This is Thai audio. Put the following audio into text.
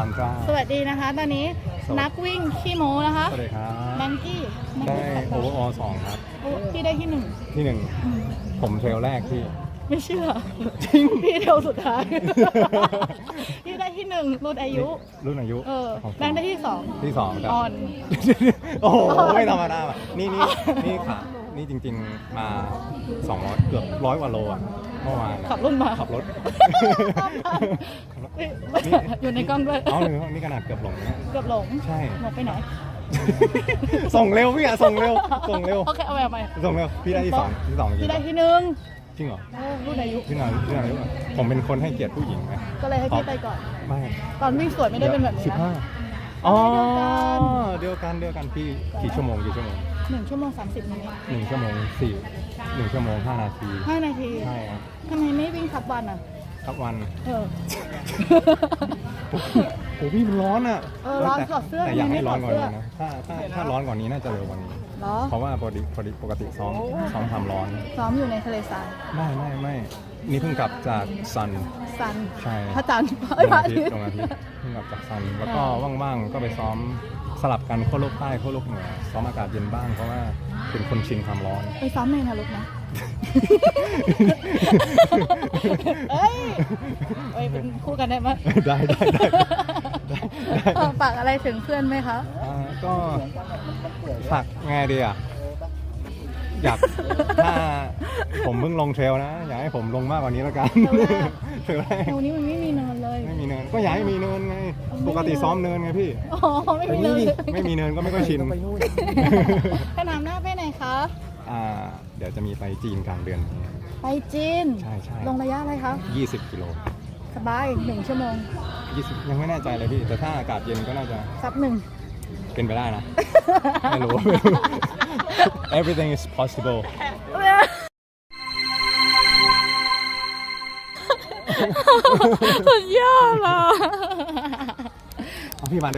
อันตราสวัสดีนะคะ ตอนนี้สวัสดีนักวิ่งขี้โม้นะคะสวัสดีครับแบงกี้แบงได้กี้โอเวอร์ออสองครับโอ้พี่ได้ที่หนึ่งที่หนึ่งอืมผมเทรลแรกที่ ไม่เชื่อจริงพี่เดียวสุดท้ายพี่ได้ที่หนึ่งรุ่นอายุ รุ่นอายุเออของผมแบงค์ได้ที่สองที่สองครับออน โอ้โหไม่ธรรมดาว่ะนี่นี่นี่ค่ะ นี่จริง ๆ มา200เกือบร้อยกว่าโลอะเมื่อวานอะขับรุ่นมา ขับรถ เอ้ยอยู่ในกล้องด้วย เอาเลยนี่ขนาดเกือบหลงนะเกือบหลงใช่ หลงไปไหนส่งเร็วพี่อะส่งเร็ว ส่งเร็ว โอเคเอาไปเอาไปส่งเร็ว พี่ได้ที่สองที่สองจริพี่งได้ที่หนึ่งจริงเหรอโอ้รุ่นอายุ พี่นาพี่นาผมเป็นคนให้เกียรติผู้หญิงไหมก็เลยให้พี่ไปก่อน ไม่ตอนวิ่งสวยไม่ได้เป็นแบบนี้สิบนะ ห้าอ๋อ เดียวกันเดียวกันเดียวกันพี่กี่ชั่วโมงกี่ชั่วโมง หนึ่งชั่วโมงสามสิบนาทีหนึ่งชั่วโมงสี่หนึ่งชั่วโมงห้านาทีห้านาทีใช่ครับทำไมไม่วิ่งทับวันอะ ครับวัน เออโอ้พี่มันร้อนอะเออร้อนแต่ถอดเสื้อแต่อยากให้ร้อนกว่านี้ทำไมไม่นะถอดเสื้อถ้าถ้าถ้าร้อนกว่านี้น่าจะเร็วกว่านี้ เหรอ เพราะว่าปกติปกติปกติซ้อมซ้อมทำร้อน ซ้อมอยู่ในทะเลทรายไม่ไม่ไม่ นี่เพิ่งกลับจากซัน ซันใช่ พระจันทร์ดเอ้ยวงพระอาอาทิทิตตย์ย์ ดวงอาทิตย์เพิ่งกลับจากซัน แล้วก็ว่างๆ ก็ไปซ้อมสลับกันขั้วโลกใต้ขั้วโลกเหนือ ซ้อมอากาศเย็นบ้างเพราะว่าเป็นคนชินความร้อน ไปซ้อมในนรกนะ เอ้ยเอ้ยเป็นคู่กันได้ไหม ได้ได้ได้ได้ได้ เออฝากอะไรถึงเพื่อนไหมคะ อ่าก็ฝากไงดีอะอยากถ้าผมเพิ่งลงเทรลนะ อยากให้ผมลงมากกว่านี้แล้วกันเทรลแรก วันนี้มันไม่มีเนินเลย ไม่มีเนินก็อยากให้มีเนินไง ปกติซ้อมเนินไงพี่ อ๋อ ไม่มีเนินเลยไม่มีเนินก็ไม่ค่อยชินสนามหน้าไปไหนคะ อ่า เดี๋ยวจะมีไปจีนกลางเดือนนี้ไปจีน ใช่ใช่ลงระยะอะไรคะ 20 กิโล สบายหนึ่งชั่วโมง 20ยังไม่แน่ใจเลยพี่ แต่ถ้าอากาศเย็นก็น่าจะซับหนึ่ง เป็นไปได้นะ ไม่รู้ไม่รู้ everything is possible สุดยอดอะ เอาพี่มาด้วย